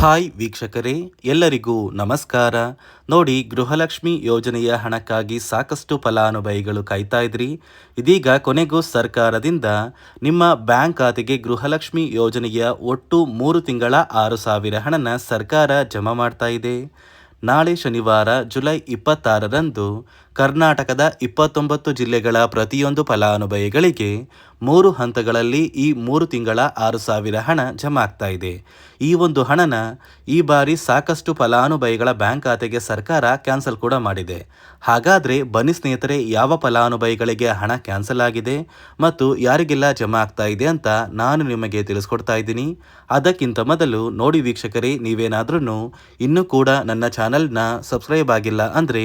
Hi ವೀಕ್ಷಕರೇ, ಎಲ್ಲರಿಗೂ ನಮಸ್ಕಾರ. ನೋಡಿ, ಗೃಹಲಕ್ಷ್ಮಿ ಯೋಜನೆಯ ಹಣಕ್ಕಾಗಿ ಸಾಕಷ್ಟು ಫಲಾನುಭವಿಗಳು ಕಾಯ್ತಾ ಇದ್ರಿ. ಇದೀಗ ಕೊನೆಗೂ ಸರ್ಕಾರದಿಂದ ನಿಮ್ಮ ಬ್ಯಾಂಕ್ ಖಾತೆಗೆ ಗೃಹಲಕ್ಷ್ಮಿ ಯೋಜನೆಯ ಒಟ್ಟು ಮೂರು ತಿಂಗಳ ಆರು ಸಾವಿರ ಹಣನ ಸರ್ಕಾರ ಜಮಾ ಮಾಡ್ತಾ ಇದೆ. ನಾಳೆ ಶನಿವಾರ, ಜುಲೈ ಇಪ್ಪತ್ತಾರರಂದು ಕರ್ನಾಟಕದ ಇಪ್ಪತ್ತೊಂಬತ್ತು ಜಿಲ್ಲೆಗಳ ಪ್ರತಿಯೊಂದು ಫಲಾನುಭವಿಗಳಿಗೆ ಮೂರು ಹಂತಗಳಲ್ಲಿ ಈ ಮೂರು ತಿಂಗಳ ಆರು ಸಾವಿರ ಹಣ ಜಮಾ ಆಗ್ತಾ ಇದೆ. ಈ ಒಂದು ಹಣನ ಈ ಬಾರಿ ಸಾಕಷ್ಟು ಫಲಾನುಭವಿಗಳ ಬ್ಯಾಂಕ್ ಖಾತೆಗೆ ಸರ್ಕಾರ ಕ್ಯಾನ್ಸಲ್ ಕೂಡ ಮಾಡಿದೆ. ಹಾಗಾದರೆ ಬನ್ನಿ ಸ್ನೇಹಿತರೆ, ಯಾವ ಫಲಾನುಭವಿಗಳಿಗೆ ಹಣ ಕ್ಯಾನ್ಸಲ್ ಆಗಿದೆ ಮತ್ತು ಯಾರಿಗೆಲ್ಲ ಜಮಾ ಆಗ್ತಾ ಇದೆ ಅಂತ ನಾನು ನಿಮಗೆ ತಿಳಿಸ್ಕೊಡ್ತಾ ಇದ್ದೀನಿ. ಅದಕ್ಕಿಂತ ಮೊದಲು ನೋಡಿ ವೀಕ್ಷಕರೇ ನೀವೇನಾದ್ರೂ ಇನ್ನೂ ಕೂಡ ನನ್ನ ಚಾನಲ್ನ ಸಬ್ಸ್ಕ್ರೈಬ್ ಆಗಿಲ್ಲ ಅಂದರೆ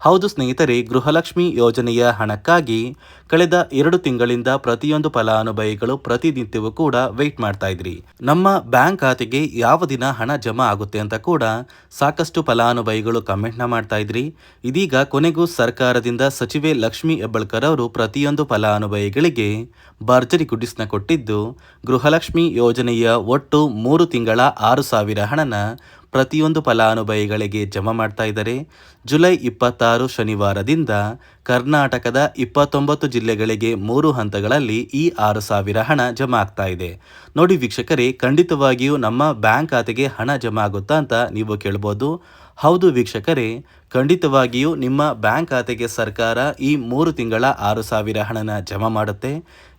ಹೌದು ಸ್ನೇಹಿತರೆ, ಗೃಹಲಕ್ಷ್ಮಿ ಯೋಜನೆಯ ಹಣಕ್ಕಾಗಿ ಕಳೆದ ಎರಡು ತಿಂಗಳಿಂದ ಪ್ರತಿಯೊಂದು ಫಲಾನುಭವಿಗಳು ಪ್ರತಿನಿತ್ಯವೂ ಕೂಡ ವೆಯ್ಟ್ ಮಾಡ್ತಾ ಇದ್ರಿ. ನಮ್ಮ ಬ್ಯಾಂಕ್ ಖಾತೆಗೆ ಯಾವ ದಿನ ಹಣ ಜಮಾ ಆಗುತ್ತೆ ಅಂತ ಕೂಡ ಸಾಕಷ್ಟು ಫಲಾನುಭವಿಗಳು ಕಮೆಂಟ್ನ ಮಾಡ್ತಾ ಇದ್ರಿ. ಇದೀಗ ಕೊನೆಗೂ ಸರ್ಕಾರದಿಂದ ಸಚಿವೆ ಲಕ್ಷ್ಮಿ ಹೆಬ್ಬಳ್ಕರ್ ಅವರು ಪ್ರತಿಯೊಂದು ಫಲಾನುಭವಿಗಳಿಗೆ ಭರ್ಜರಿ ಗುಡಿಸ್ನ ಕೊಟ್ಟಿದ್ದು, ಗೃಹಲಕ್ಷ್ಮಿ ಯೋಜನೆಯ ಒಟ್ಟು ಮೂರು ತಿಂಗಳ ಆರು ಸಾವಿರ ಹಣನ ಪ್ರತಿಯೊಂದು ಫಲಾನುಭವಿಗಳಿಗೆ ಜಮಾ ಮಾಡ್ತಾ ಇದ್ದಾರೆ. ಜುಲೈ ಇಪ್ಪತ್ತಾರು ಶನಿವಾರದಿಂದ ಕರ್ನಾಟಕದ ಇಪ್ಪತ್ತೊಂಬತ್ತು ಜಿಲ್ಲೆಗಳಿಗೆ ಮೂರು ಹಂತಗಳಲ್ಲಿ ಈ ಆರು ಸಾವಿರ ಹಣ ಜಮಾ ಆಗ್ತಾ ಇದೆ. ನೋಡಿ ವೀಕ್ಷಕರೇ, ಖಂಡಿತವಾಗಿಯೂ ನಮ್ಮ ಬ್ಯಾಂಕ್ ಖಾತೆಗೆ ಹಣ ಜಮಾ ಆಗುತ್ತಾ ಅಂತ ನೀವು ಕೇಳ್ಬೋದು. ಹೌದು ವೀಕ್ಷಕರೇ, ಖಂಡಿತವಾಗಿಯೂ ನಿಮ್ಮ ಬ್ಯಾಂಕ್ ಖಾತೆಗೆ ಸರ್ಕಾರ ಈ ಮೂರು ತಿಂಗಳ ಆರು ಸಾವಿರ ಹಣನ ಜಮಾ ಮಾಡುತ್ತೆ.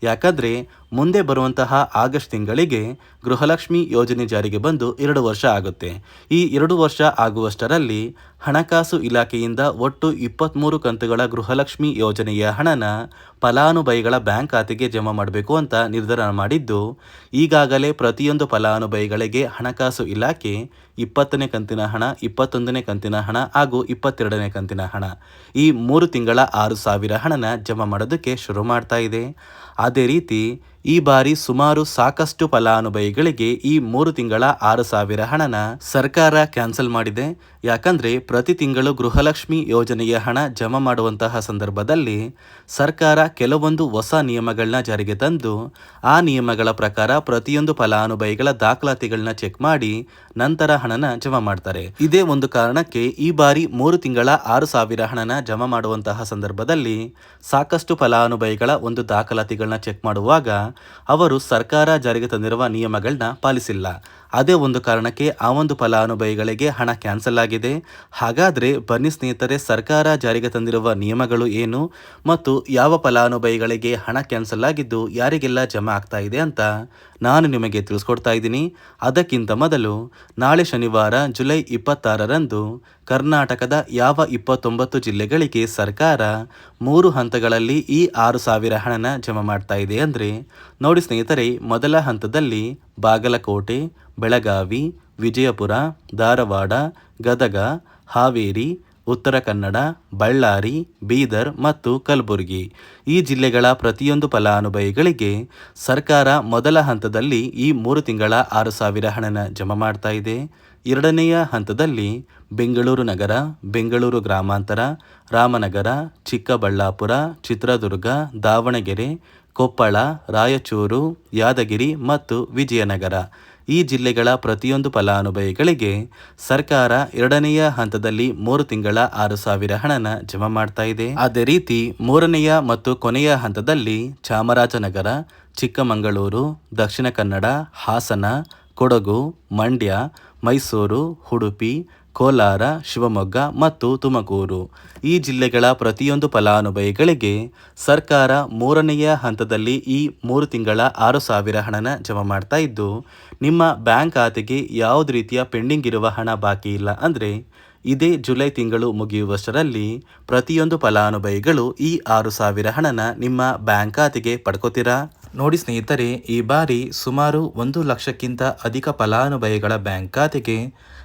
ಯಾಕಂದರೆ, ಮುಂದೆ ಬರುವಂತಹ ಆಗಸ್ಟ್ ತಿಂಗಳಿಗೆ ಗೃಹಲಕ್ಷ್ಮಿ ಯೋಜನೆ ಜಾರಿಗೆ ಬಂದು ಎರಡು ವರ್ಷ ಆಗುತ್ತೆ. ಈ ಎರಡು ವರ್ಷ ಆಗುವಷ್ಟರಲ್ಲಿ ಹಣಕಾಸು ಇಲಾಖೆಯಿಂದ ಒಟ್ಟು ಇಪ್ಪತ್ತ್ಮೂರು ಕಂತುಗಳ ಗೃಹಲಕ್ಷ್ಮಿ ಯೋಜನೆಯ ಹಣನ ಫಲಾನುಭವಿಗಳ ಬ್ಯಾಂಕ್ ಖಾತೆಗೆ ಜಮಾ ಮಾಡಬೇಕು ಅಂತ ನಿರ್ಧಾರ ಮಾಡಿದ್ದು, ಈಗಾಗಲೇ ಪ್ರತಿಯೊಂದು ಫಲಾನುಭವಿಗಳಿಗೆ ಹಣಕಾಸು ಇಲಾಖೆ ಇಪ್ಪತ್ತನೇ ಕಂತಿನ ಹಣ, ಇಪ್ಪತ್ತೊಂದನೇ ಕಂತಿನ ಹಣ ಹಾಗೂ ಇಪ್ಪತ್ತೆರಡನೇ ಕಂತಿನ ಹಣ ಈ ಮೂರು ತಿಂಗಳ ಆರು ಸಾವಿರ ಹಣನ ಜಮಾ ಮಾಡೋದಕ್ಕೆ ಶುರು ಮಾಡ್ತಾ ಇದೆ. ಅದೇ ರೀತಿ ಈ ಬಾರಿ ಸುಮಾರು ಸಾಕಷ್ಟು ಫಲಾನುಭವಿಗಳಿಗೆ ಈ ಮೂರು ತಿಂಗಳ ಆರು ಸಾವಿರ ಹಣನ ಸರ್ಕಾರ ಕ್ಯಾನ್ಸಲ್ ಮಾಡಿದೆ. ಯಾಕಂದ್ರೆ ಪ್ರತಿ ತಿಂಗಳು ಗೃಹಲಕ್ಷ್ಮಿ ಯೋಜನೆಯ ಹಣ ಜಮಾ ಮಾಡುವಂತಹ ಸಂದರ್ಭದಲ್ಲಿ ಸರ್ಕಾರ ಕೆಲವೊಂದು ಹೊಸ ನಿಯಮಗಳನ್ನ ಜಾರಿಗೆ ತಂದು, ಆ ನಿಯಮಗಳ ಪ್ರಕಾರ ಪ್ರತಿಯೊಂದು ಫಲಾನುಭವಿಗಳ ದಾಖಲಾತಿಗಳನ್ನ ಚೆಕ್ ಮಾಡಿ ನಂತರ ಹಣನ ಜಮಾ ಮಾಡ್ತಾರೆ. ಇದೇ ಒಂದು ಕಾರಣಕ್ಕೆ ಈ ಬಾರಿ ಮೂರು ತಿಂಗಳ ಆರು ಸಾವಿರ ಹಣನ ಜಮಾ ಮಾಡುವಂತಹ ಸಂದರ್ಭದಲ್ಲಿ ಸಾಕಷ್ಟು ಫಲಾನುಭವಿಗಳ ಒಂದು ದಾಖಲಾತಿಗಳನ್ನ ಚೆಕ್ ಮಾಡುವಾಗ ಅವರು ಸರ್ಕಾರ ಜಾರಿಗೆ ತಂದಿರುವ ನಿಯಮಗಳನ್ನ ಪಾಲಿಸಿಲ್ಲ. ಅದೇ ಒಂದು ಕಾರಣಕ್ಕೆ ಆ ಒಂದು ಫಲಾನುಭವಿಗಳಿಗೆ ಹಣ ಕ್ಯಾನ್ಸಲ್ ಆಗಿದೆ. ಹಾಗಾದರೆ ಬನ್ನಿ ಸ್ನೇಹಿತರೆ, ಸರ್ಕಾರ ಜಾರಿಗೆ ತಂದಿರುವ ನಿಯಮಗಳು ಏನು? ಮತ್ತು ಯಾವ ಫಲಾನುಭವಿಗಳಿಗೆ ಹಣ ಕ್ಯಾನ್ಸಲ್ ಆಗಿದ್ದು ಯಾರಿಗೆಲ್ಲ ಜಮಾ ಆಗ್ತಾ ಇದೆ ಅಂತ ನಾನು ನಿಮಗೆ ತಿಳಿಸ್ಕೊಡ್ತಾ ಇದ್ದೀನಿ. ಅದಕ್ಕಿಂತ ಮೊದಲು ನಾಳೆ ಶನಿವಾರ ಜುಲೈ ಇಪ್ಪತ್ತಾರರಂದು ಕರ್ನಾಟಕದ ಯಾವ ಇಪ್ಪತ್ತೊಂಬತ್ತು ಜಿಲ್ಲೆಗಳಿಗೆ ಸರ್ಕಾರ ಮೂರು ಹಂತಗಳಲ್ಲಿ ಈ ಆರು ಸಾವಿರ ಹಣನ ಜಮಾ ಮಾಡ್ತಾ ಇದೆ ಅಂದರೆ, ನೋಡಿ ಸ್ನೇಹಿತರೆ, ಮೊದಲ ಹಂತದಲ್ಲಿ ಬಾಗಲಕೋಟೆ ಬೆಳಗಾವಿ, ವಿಜಯಪುರ, ಧಾರವಾಡ, ಗದಗ, ಹಾವೇರಿ, ಉತ್ತರ ಕನ್ನಡ, ಬಳ್ಳಾರಿ, ಬೀದರ್ ಮತ್ತು ಕಲಬುರಗಿ. ಈ ಜಿಲ್ಲೆಗಳ ಪ್ರತಿಯೊಂದು ಫಲಾನುಭವಿಗಳಿಗೆ ಸರ್ಕಾರ ಮೊದಲ ಹಂತದಲ್ಲಿ ಈ ಮೂರು ತಿಂಗಳ ಆರು ಸಾವಿರ ಹಣನ ಜಮಾ ಮಾಡ್ತಾ ಇದೆ. ಎರಡನೆಯ ಹಂತದಲ್ಲಿ ಬೆಂಗಳೂರು ನಗರ, ಬೆಂಗಳೂರು ಗ್ರಾಮಾಂತರ, ರಾಮನಗರ, ಚಿಕ್ಕಬಳ್ಳಾಪುರ, ಚಿತ್ರದುರ್ಗ, ದಾವಣಗೆರೆ, ಕೊಪ್ಪಳ, ರಾಯಚೂರು, ಯಾದಗಿರಿ ಮತ್ತು ವಿಜಯನಗರ. ಈ ಜಿಲ್ಲೆಗಳ ಪ್ರತಿಯೊಂದು ಫಲಾನುಭವಿಗಳಿಗೆ ಸರ್ಕಾರ ಎರಡನೆಯ ಹಂತದಲ್ಲಿ ಮೂರು ತಿಂಗಳ ಆರು ಸಾವಿರ ಹಣನ ಜಮಾ ಮಾಡ್ತಾ ಇದೆ. ಅದೇ ರೀತಿ ಮೂರನೆಯ ಮತ್ತು ಕೊನೆಯ ಹಂತದಲ್ಲಿ ಚಾಮರಾಜನಗರ, ಚಿಕ್ಕಮಗಳೂರು, ದಕ್ಷಿಣ ಕನ್ನಡ, ಹಾಸನ, ಕೊಡಗು, ಮಂಡ್ಯ, ಮೈಸೂರು, ಉಡುಪಿ ಕೋಲಾರ, ಶಿವಮೊಗ್ಗ ಮತ್ತು ತುಮಕೂರು. ಈ ಜಿಲ್ಲೆಗಳ ಪ್ರತಿಯೊಂದು ಫಲಾನುಭವಿಗಳಿಗೆ ಸರ್ಕಾರ ಮೂರನೆಯ ಹಂತದಲ್ಲಿ ಈ ಮೂರು ತಿಂಗಳ ಆರು ಸಾವಿರ ಹಣನ ಜಮಾ ಮಾಡ್ತಾ ಇದ್ದು, ನಿಮ್ಮ ಬ್ಯಾಂಕ್ ಖಾತೆಗೆ ಯಾವುದೇ ರೀತಿಯ ಪೆಂಡಿಂಗ್ ಇರುವ ಹಣ ಬಾಕಿ ಇಲ್ಲ ಅಂದರೆ, ಇದೇ ಜುಲೈ ತಿಂಗಳು ಮುಗಿಯುವಷ್ಟರಲ್ಲಿ ಪ್ರತಿಯೊಂದು ಫಲಾನುಭವಿಗಳು ಈ ಆರು ಸಾವಿರ ಹಣನ ನಿಮ್ಮ ಬ್ಯಾಂಕ್ ಖಾತೆಗೆ ಪಡ್ಕೋತೀರಾ? ನೋಡಿ ಸ್ನೇಹಿತರೆ, ಈ ಬಾರಿ ಸುಮಾರು ಒಂದು ಲಕ್ಷಕ್ಕಿಂತ ಅಧಿಕ ಫಲಾನುಭವಿಗಳ ಬ್ಯಾಂಕ್ ಖಾತೆಗೆ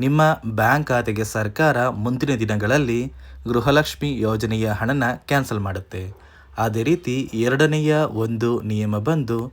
ನಿಮ್ಮ ಬ್ಯಾಂಕ್ ಖಾತೆಗೆ ಸರ್ಕಾರ ಮುಂದಿನ ದಿನಗಳಲ್ಲಿ ಗೃಹಲಕ್ಷ್ಮಿ ಯೋಜನೆಯ ಹಣನ ಕ್ಯಾನ್ಸಲ್ ಮಾಡುತ್ತೆ. ಅದೇ ರೀತಿ ಎರಡನೆಯ ಒಂದು ನಿಯಮ ಬಂದು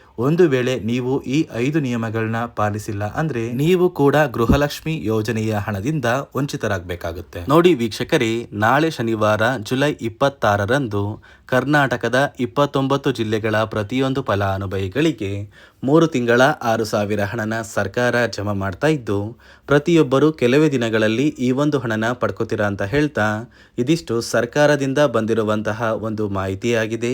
ಒಂದು ವೇಳೆ ನೀವು ಈ ಐದು ನಿಯಮಗಳನ್ನ ಪಾಲಿಸಿಲ್ಲ ಅಂದ್ರೆ ನೀವು ಕೂಡ ಗೃಹಲಕ್ಷ್ಮಿ ಯೋಜನೆಯ ಹಣದಿಂದ ವಂಚಿತರಾಗಬೇಕಾಗುತ್ತೆ. ನೋಡಿ ವೀಕ್ಷಕರೇ, ನಾಳೆ ಶನಿವಾರ ಜುಲೈ ಇಪ್ಪತ್ತಾರರಂದು ಕರ್ನಾಟಕದ ಇಪ್ಪತ್ತೊಂಬತ್ತು ಜಿಲ್ಲೆಗಳ ಪ್ರತಿಯೊಂದು ಫಲಾನುಭವಿಗಳಿಗೆ ಮೂರು ತಿಂಗಳ ಆರು ಸಾವಿರ ಹಣನ ಸರ್ಕಾರ ಜಮಾ ಮಾಡ್ತಾ ಇದ್ದು, ಪ್ರತಿಯೊಬ್ಬರು ಕೆಲವೇ ದಿನಗಳಲ್ಲಿ ಈ ಒಂದು ಹಣನ ಪಡ್ಕೋತೀರಾ ಅಂತ ಹೇಳ್ತಾ, ಇದಿಷ್ಟು ಸರ್ಕಾರದಿಂದ ಬಂದಿರುವಂತಹ ಒಂದು ಮಾಹಿತಿಯಾಗಿದೆ.